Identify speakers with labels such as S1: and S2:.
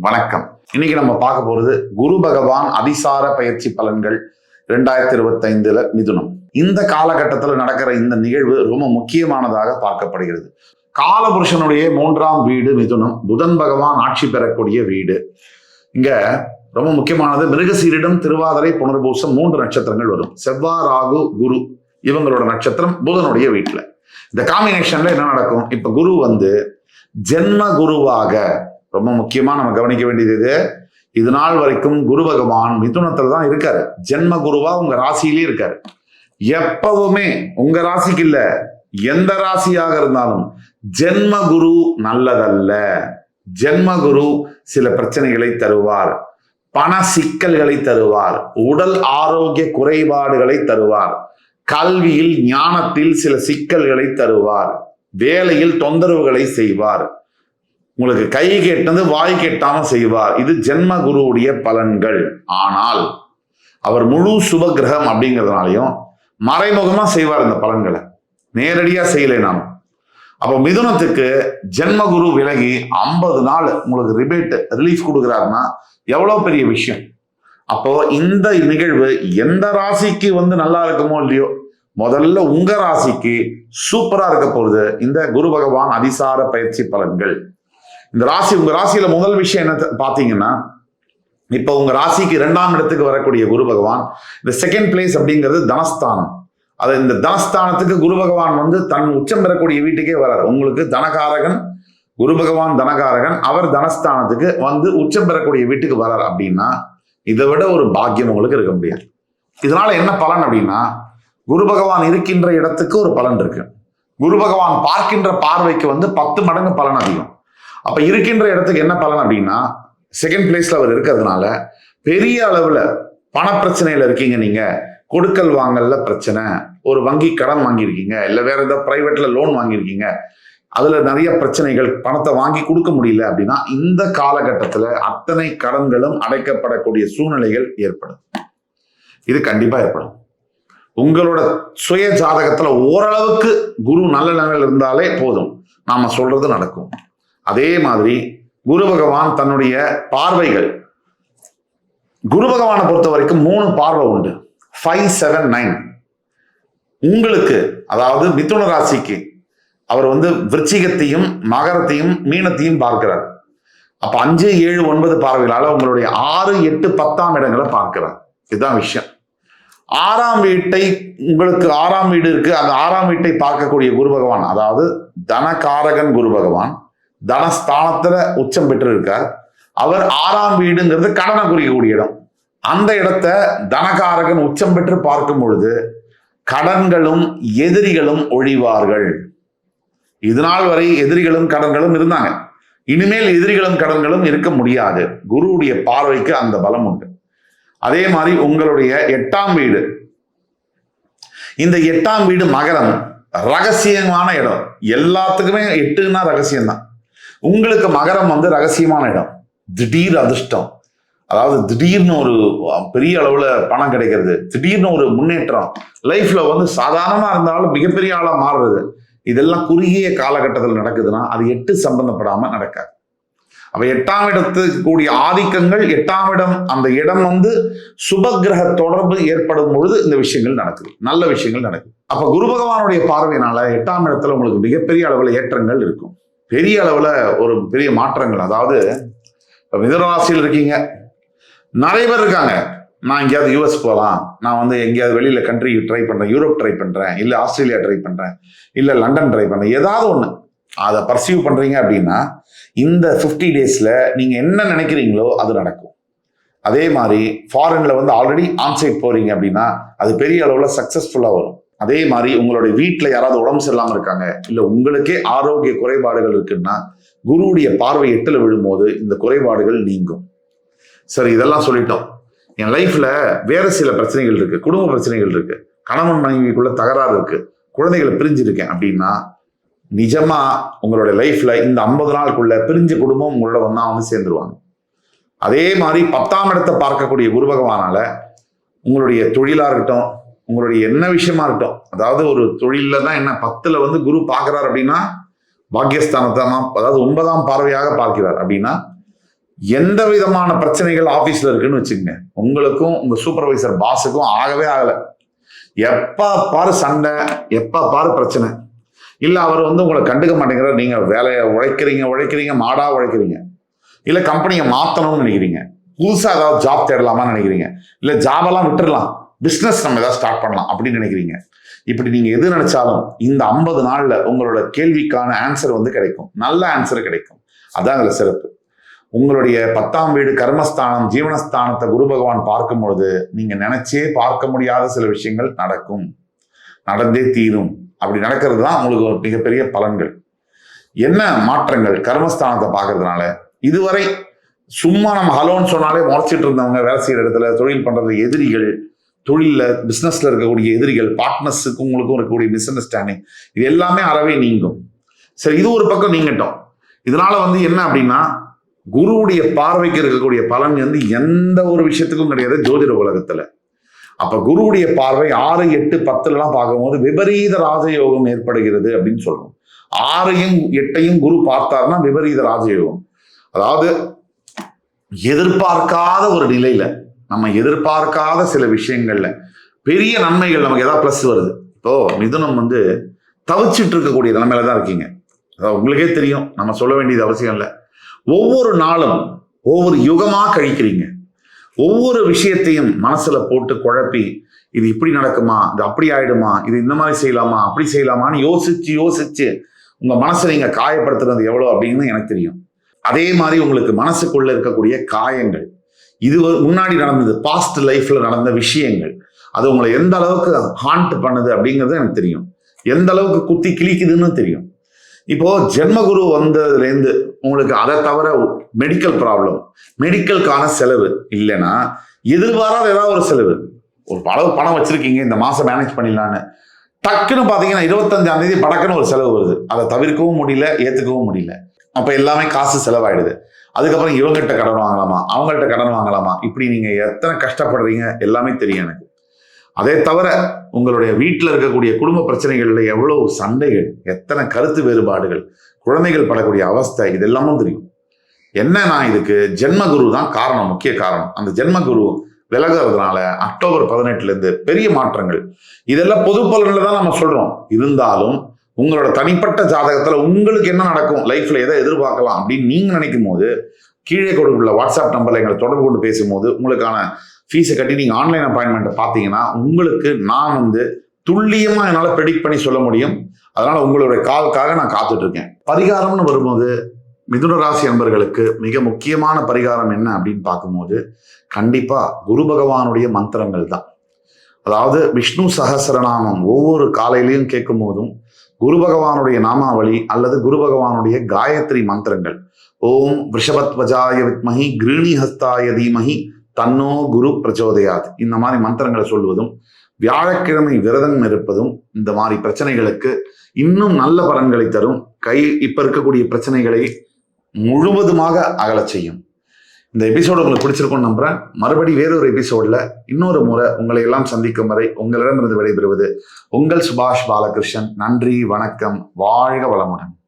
S1: வணக்கம். இன்னைக்கு நம்ம பார்க்க போறது குரு பகவான் அதிசார பயிற்சி பலன்கள் ரெண்டாயிரத்தி இருபத்தைந்துல மிதுனம். இந்த காலகட்டத்தில் நடக்கிற இந்த நிகழ்வு ரொம்ப முக்கியமானதாக பார்க்கப்படுகிறது. காலபுருஷனுடைய மூன்றாம் வீடு மிதுனம். புதன் பகவான் ஆட்சி பெறக்கூடிய வீடு. இங்க ரொம்ப முக்கியமானது மிருகசீரிடம் திருவாதிரை புனர்பூசம் மூன்று நட்சத்திரங்கள் வரும். செவ்வாய் ராகு குரு இவங்களோட நட்சத்திரம் புதனுடைய வீட்டுல. இந்த காம்பினேஷன்ல என்ன நடக்கும்? இப்ப குரு வந்து ஜென்ம குருவாக ரொம்ப முக்கியமா நம்ம கவனிக்க வேண்டியது இது. இது நாள் வரைக்கும் குரு பகவான் மிதுனத்தில் தான் இருக்காரு. ஜென்ம குருவா உங்க ராசியிலே இருக்காரு. எப்பவுமே உங்க ராசிக்கு இல்ல எந்த ராசியாக இருந்தாலும் ஜென்ம குரு நல்லதல்ல. ஜென்ம குரு சில பிரச்சனைகளை தருவார். பண சிக்கல்களை தருவார். உடல் ஆரோக்கிய குறைபாடுகளை தருவார். கல்வியில் ஞானத்தில் சில சிக்கல்களை தருவார். வேலையில் தொந்தரவுகளை செய்வார். உங்களுக்கு கை கெட்டது வாய் கெட்டாம செய்வார். இது ஜென்ம குருவுடைய பலன்கள். ஆனால் அவர் முழு சுப கிரகம் அப்படிங்கிறதுனாலையும் மறைமுகமா செய்வார் இந்த பலன்களை. நேரடியா நாம். அப்போ மிதுனத்துக்கு ஜென்ம குரு விலகி ஐம்பது நாள் உங்களுக்கு ரிபேட் ரிலீஃப் கொடுக்குறாருன்னா எவ்வளோ பெரிய விஷயம்? அப்போ இந்த நிகழ்வு எந்த ராசிக்கு வந்து நல்லா இருக்குமோ இல்லையோ முதல்ல உங்க ராசிக்கு சூப்பரா இருக்க போகுது இந்த குரு பகவான் அதிசார பயிற்சி பலன்கள். இந்த ராசி உங்க ராசியில முதல் விஷயம் என்ன த- பாத்தீங்கன்னா இப்ப உங்க ராசிக்கு இரண்டாம் இடத்துக்கு வரக்கூடிய குரு பகவான் இந்த செகண்ட் பிளேஸ் அப்படிங்கிறது தனஸ்தானம். அது இந்த தனஸ்தானத்துக்கு குரு பகவான் வந்து தன் உச்சம் பெறக்கூடிய வீட்டுக்கே வரார். உங்களுக்கு தனகாரகன் குரு பகவான் தனகாரகன் அவர் தனஸ்தானத்துக்கு வந்து உச்சம் பெறக்கூடிய வீட்டுக்கு வரார் அப்படின்னா இதை விட ஒரு பாக்கியம் உங்களுக்கு இருக்க முடியாது. இதனால என்ன பலன் அப்படின்னா குரு பகவான் இருக்கின்ற இடத்துக்கு ஒரு பலன் இருக்கு. குரு பகவான் பார்க்கின்ற பார்வைக்கு வந்து பத்து மடங்கு பலன் அதிகம். அப்ப இருக்கின்ற இடத்துக்கு என்ன பலன் அப்படின்னா செகண்ட் பிளேஸ்ல அவர் இருக்கிறதுனால பெரிய அளவுல பணப்பிரச்சனையில இருக்கீங்க நீங்க. கொடுக்கல் வாங்கல்ல பிரச்சனை. ஒரு வங்கி கடன் வாங்கியிருக்கீங்க. இல்ல வேற ஏதாவது பிரைவேட்ல லோன் வாங்கியிருக்கீங்க. அதுல நிறைய பிரச்சனைகள் பணத்தை வாங்கி கொடுக்க முடியல அப்படின்னா இந்த காலகட்டத்துல அத்தனை கடன்களும் அடைக்கப்படக்கூடிய சூழ்நிலைகள் ஏற்படும். இது கண்டிப்பா ஏற்படும். உங்களோட சுய ஜாதகத்துல ஓரளவுக்கு குரு நல்ல நிலையில் இருந்தாலே போதும். நாம சொல்றது நடக்கும். அதே மாதிரி குரு பகவான் தன்னுடைய பார்வைகள். குரு பகவானை பொறுத்த வரைக்கும் மூணு பார்வை உண்டு. ஃபைவ் செவன் நைன் உங்களுக்கு அதாவது மிதுன ராசிக்கு அவர் வந்து விருச்சிகத்தையும் மகரத்தையும் மீனத்தையும் பார்க்கிறார். அப்ப அஞ்சு ஏழு ஒன்பது பார்வைகளால உங்களுடைய ஆறு எட்டு பத்தாம் இடங்களை பார்க்கிறார். இதுதான் விஷயம். ஆறாம் வீட்டை உங்களுக்கு ஆறாம் வீடு இருக்கு. அந்த ஆறாம் வீட்டை பார்க்கக்கூடிய குரு பகவான் அதாவது தனகாரகன் குரு பகவான் தனஸ்தானத்துல உச்சம் பெற்றிருக்கார். அவர் ஆறாம் வீடுங்கிறது கடனை குறிக்கக்கூடிய இடம். அந்த இடத்த தனகாரகன் உச்சம் பெற்று பார்க்கும் பொழுது கடன்களும் எதிரிகளும் ஒழிவார்கள். இதுநாள் வரை எதிரிகளும் கடன்களும் இருந்தாங்க. இனிமேல் எதிரிகளும் கடன்களும் இருக்க முடியாது. குருவுடைய பார்வைக்கு அந்த பலம் உண்டு. அதே மாதிரி உங்களுடைய எட்டாம் வீடு. இந்த எட்டாம் வீடு மகரம் ரகசியமான இடம். எல்லாத்துக்குமே எட்டுன்னா ரகசியம்தான். உங்களுக்கு மகரம் வந்து ரகசியமான இடம். திடீர் அதிர்ஷ்டம். அதாவது திடீர்னு ஒரு பெரிய அளவுல பணம் கிடைக்கிறது. திடீர்னு ஒரு முன்னேற்றம். லைஃப்ல வந்து சாதாரணமா இருந்தாலும் மிகப்பெரிய ஆளா மாறுறது. இதெல்லாம் குறுகிய காலகட்டத்தில் நடக்குதுன்னா அது எட்டு சம்பந்தப்படாம நடக்காது. அப்போ எட்டாம் இடத்துக்கு கூடிய ஆதிக்கங்கள் எட்டாம் இடம் அந்த இடம் வந்து சுபகிரக தொடர்பு ஏற்படும் பொழுது இந்த விஷயங்கள் நடக்குது. நல்ல விஷயங்கள் நடக்குது. அப்ப குரு பகவானுடைய பார்வையினால எட்டாம் இடத்துல உங்களுக்கு மிகப்பெரிய அளவில் ஏற்றங்கள் இருக்கும். பெரிய அளவில் ஒரு பெரிய மாற்றங்கள். அதாவது மிதனராசியில் இருக்கீங்க. நிறைய பேர் இருக்காங்க. நான் எங்கேயாவது யூஎஸ் போகலாம் நான் வந்து எங்கேயாவது வெளியில் கண்ட்ரி ட்ரை பண்ணுறேன் யூரோப் ட்ரை பண்ணுறேன் இல்லை ஆஸ்திரேலியா ட்ரை பண்ணுறேன் இல்லை லண்டன் ட்ரை பண்ணுறேன் ஏதாவது ஒன்று அதை பர்சியூ பண்ணுறீங்க அப்படின்னா இந்த ஃபிஃப்டி டேஸில் நீங்கள் என்ன நினைக்கிறீங்களோ அது நடக்கும். அதே மாதிரி ஃபாரினில் வந்து ஆல்ரெடி ஆன்சைட் போகிறீங்க அப்படின்னா அது பெரிய அளவில் சக்ஸஸ்ஃபுல்லாக வரும். அதே மாதிரி உங்களுடைய வீட்டில் யாராவது உடம்பு சரியில்லாமல் இருக்காங்க இல்லை உங்களுக்கே ஆரோக்கிய குறைபாடுகள் இருக்குன்னா குருவுடைய பார்வை எட்டில் விழும்போது இந்த குறைபாடுகள் நீங்கும். சரி இதெல்லாம் சொல்லிட்டோம். என் லைஃப்ல வேற சில பிரச்சனைகள் இருக்கு குடும்ப பிரச்சனைகள் இருக்கு கணவன் மனைவிக்குள்ள தகராறு இருக்கு குழந்தைகளை பிரிஞ்சிருக்கேன் அப்படின்னா நிஜமா உங்களுடைய லைஃப்ல இந்த ஐம்பது நாளுக்குள்ள பிரிஞ்ச குடும்பம் உங்களோட வந்தால் வந்து சேர்ந்துருவாங்க. அதே மாதிரி பத்தாம் இடத்தை பார்க்கக்கூடிய குரு பகவானால உங்களுடைய தொழிலா இருக்கட்டும் உங்களுடைய என்ன விஷயமா இருக்கட்டும் அதாவது ஒரு தொழிலில் தான் என்ன பத்துல வந்து குரு பார்க்கிறார் அப்படின்னா பாக்கியஸ்தானத்தை அதாவது ஒன்பதாம் பார்வையாக பார்க்கிறார் அப்படின்னா எந்த விதமான பிரச்சனைகள் ஆபீஸ்ல இருக்குன்னு வச்சுக்கோங்க. உங்களுக்கும் உங்க சூப்பர்வைசர் பாஸுக்கும் ஆகவே ஆகல. எப்ப பாரு சண்டை எப்ப பாரு பிரச்சனை. இல்ல அவர் வந்து உங்களை கண்டுக்க மாட்டேங்கிறார். நீங்க வேலையை உழைக்கிறீங்க உழைக்கிறீங்க மாடா உழைக்கிறீங்க. இல்ல கம்பெனியை மாத்தணும்னு நினைக்கிறீங்க. புதுசா ஏதாவது ஜாப் தேடலாமான்னு நினைக்கிறீங்க. இல்ல ஜாப் எல்லாம் பிஸ்னஸ் நம்ம ஏதாவது ஸ்டார்ட் பண்ணலாம் அப்படின்னு நினைக்கிறீங்க. இப்படி நீங்க எது நினைச்சாலும் இந்த ஐம்பது நாள்ல உங்களோட கேள்விக்கான ஆன்சர் வந்து கிடைக்கும். நல்ல ஆன்சர் கிடைக்கும். அதான் அதில் சிறப்பு. உங்களுடைய பத்தாம் வீடு கர்மஸ்தானம் ஜீவனஸ்தானத்தை குரு பகவான் பார்க்கும் பொழுது நீங்க நினைச்சே பார்க்க முடியாத சில விஷயங்கள் நடக்கும். நடந்தே தீரும். அப்படி நடக்கிறது தான் உங்களுக்கு ஒரு மிகப்பெரிய பலன்கள். என்ன மாற்றங்கள் கர்மஸ்தானத்தை பார்க்கறதுனால? இதுவரை சும்மா நம்ம ஹலோன்னு சொன்னாலே முறைச்சிட்டு இருந்தவங்க வேலை செய்யற இடத்துல தொழில் பண்றது எதிரிகள் தொழிலில் பிஸ்னஸில் இருக்கக்கூடிய எதிரிகள் பார்ட்னர்ஸுக்கும் உங்களுக்கும் இருக்கக்கூடிய மிஸ் அண்டர்ஸ்டாண்டிங் இது எல்லாமே அறவே நீங்கும். சரி இது ஒரு பக்கம் நீங்கட்டும். இதனால வந்து என்ன அப்படின்னா குருவுடைய பார்வைக்கு இருக்கக்கூடிய பலன் வந்து எந்த ஒரு விஷயத்துக்கும் கிடையாது ஜோதிட உலகத்தில். அப்போ குருவுடைய பார்வை ஆறு எட்டு பத்துலலாம் பார்க்கும்போது விபரீத ராஜயோகம் ஏற்படுகிறது அப்படின்னு சொல்றோம். ஆறையும் எட்டையும் குரு பார்த்தாருன்னா விபரீத ராஜயோகம். அதாவது எதிர்பார்க்காத ஒரு நிலையில நம்ம எதிர்பார்க்காத சில விஷயங்கள்ல பெரிய நன்மைகள் நமக்கு ஏதாவது ப்ளஸ் வருது. இப்போ மிதுனம் வந்து தவிச்சிட்டு இருக்கக்கூடிய நிலைமையில தான் இருக்கீங்க. அதாவது உங்களுக்கே தெரியும் நம்ம சொல்ல வேண்டியது அவசியம் இல்லை. ஒவ்வொரு நாளும் ஒவ்வொரு யுகமாக கழிக்கிறீங்க. ஒவ்வொரு விஷயத்தையும் மனசுல போட்டு குழப்பி இது இப்படி நடக்குமா இது அப்படி ஆயிடுமா இது இந்த மாதிரி செய்யலாமா அப்படி செய்யலாமான்னு யோசிச்சு யோசிச்சு உங்க மனசை நீங்க காயப்படுத்துறது எவ்வளோ அப்படின்னு எனக்கு தெரியும். அதே மாதிரி உங்களுக்கு மனசுக்குள்ள இருக்கக்கூடிய காயங்கள். இது முன்னாடி நடந்தது பாஸ்ட் லைஃப்ல நடந்த விஷயங்கள். அது உங்களை எந்த அளவுக்கு ஹாண்ட் பண்ணுது அப்படிங்கிறது எனக்கு தெரியும். எந்த அளவுக்கு குத்தி கிழிக்குதுன்னு தெரியும். இப்போ ஜென்மகுரு வந்ததுலேருந்து உங்களுக்கு அதை தவிர மெடிக்கல் ப்ராப்ளம் மெடிக்கலுக்கான செலவு இல்லைன்னா எதிர்பாராத ஏதாவது ஒரு செலவு. ஒரு அளவு பணம் வச்சிருக்கீங்க இந்த மாதம் மேனேஜ் பண்ணிடலான்னு. டக்குன்னு பார்த்தீங்கன்னா இருபத்தஞ்சாம் தேதி படக்குன்னு ஒரு செலவு வருது. அதை தவிர்க்கவும் முடியல ஏற்றுக்கவும் முடியல. அப்போ எல்லாமே காசு செலவாயிடுது. அதுக்கப்புறம் இவங்ககிட்ட கடன் வாங்கலாமா? அவங்கள்ட்ட கடன் வாங்கலாமா? இப்படி நீங்க எத்தனை கஷ்டப்படுறீங்க? எல்லாமே தெரியும் எனக்கு. அதே தவிர உங்களுடைய வீட்டில் இருக்கக்கூடிய குடும்ப பிரச்சனைகளில் எவ்வளோ சண்டைகள் எத்தனை கருத்து வேறுபாடுகள் குழந்தைகள் படக்கூடிய அவஸ்தை இதெல்லாமும் தெரியும். என்ன நான் இதுக்கு ஜென்மகுரு தான் காரணம் முக்கிய காரணம். அந்த ஜென்மகுரு விலகிறதுனால அக்டோபர் பதினெட்டுல இருந்து பெரிய மாற்றங்கள். இதெல்லாம் பொது பலனில் தான் நம்ம சொல்றோம். இருந்தாலும் உங்களோட தனிப்பட்ட ஜாதகத்துல உங்களுக்கு என்ன நடக்கும்? லைஃப்ல எதை எதிர்பார்க்கலாம் அப்படின்னு நீங்க நினைக்கும் போது கீழே கொடுக்குள்ள வாட்ஸ்அப் நம்பர்ல எங்களை தொடர்பு கொண்டு பேசும்போது உங்களுக்கான ஃபீஸை கட்டி நீங்க ஆன்லைன் அப்பாயின்மெண்ட்டை பார்த்தீங்கன்னா உங்களுக்கு நான் வந்து துல்லியமா என்னால் ப்ரெடிக்ட் பண்ணி சொல்ல முடியும். அதனால உங்களுடைய காலுக்காக நான் காத்துட்டு இருக்கேன் பரிகாரம்னு வரும்போது மிதுன ராசி அன்பர்களுக்கு மிக முக்கியமான பரிகாரம் என்ன அப்படின்னு பார்க்கும்போது கண்டிப்பா குரு பகவானுடைய மந்திரங்கள் தான். அதாவது விஷ்ணு சகசரநாமம் ஒவ்வொரு காலையிலையும் கேட்கும் போதும் குரு பகவானுடைய நாமாவளி அல்லது குரு பகவானுடைய காயத்ரி மந்திரங்கள். ஓம் விஷபத்வஜாய வித்மஹி கிருணி ஹஸ்தாய தீமஹி தன்னோ குரு பிரச்சோதயாத். இந்த மாதிரி மந்திரங்களை சொல்வதும் வியாழக்கிழமை விரதம் இருப்பதும் இந்த மாதிரி பிரச்சனைகளுக்கு இன்னும் நல்ல பலன்களை தரும். கை இப்ப இருக்கக்கூடிய பிரச்சனைகளை முழுவதுமாக அகலச் செய்யும். இந்த எபிசோடு உங்களுக்கு பிடிச்சிருக்கும்னு நம்புறேன். மறுபடி வேறொரு எபிசோட்ல இன்னொரு முறை உங்களை எல்லாம் சந்திக்கும் வரை உங்களிடமிருந்து விடைபெறுவது உங்கள் சுபாஷ் பாலகிருஷ்ணன். நன்றி வணக்கம். வாழ்க வளமுடன்.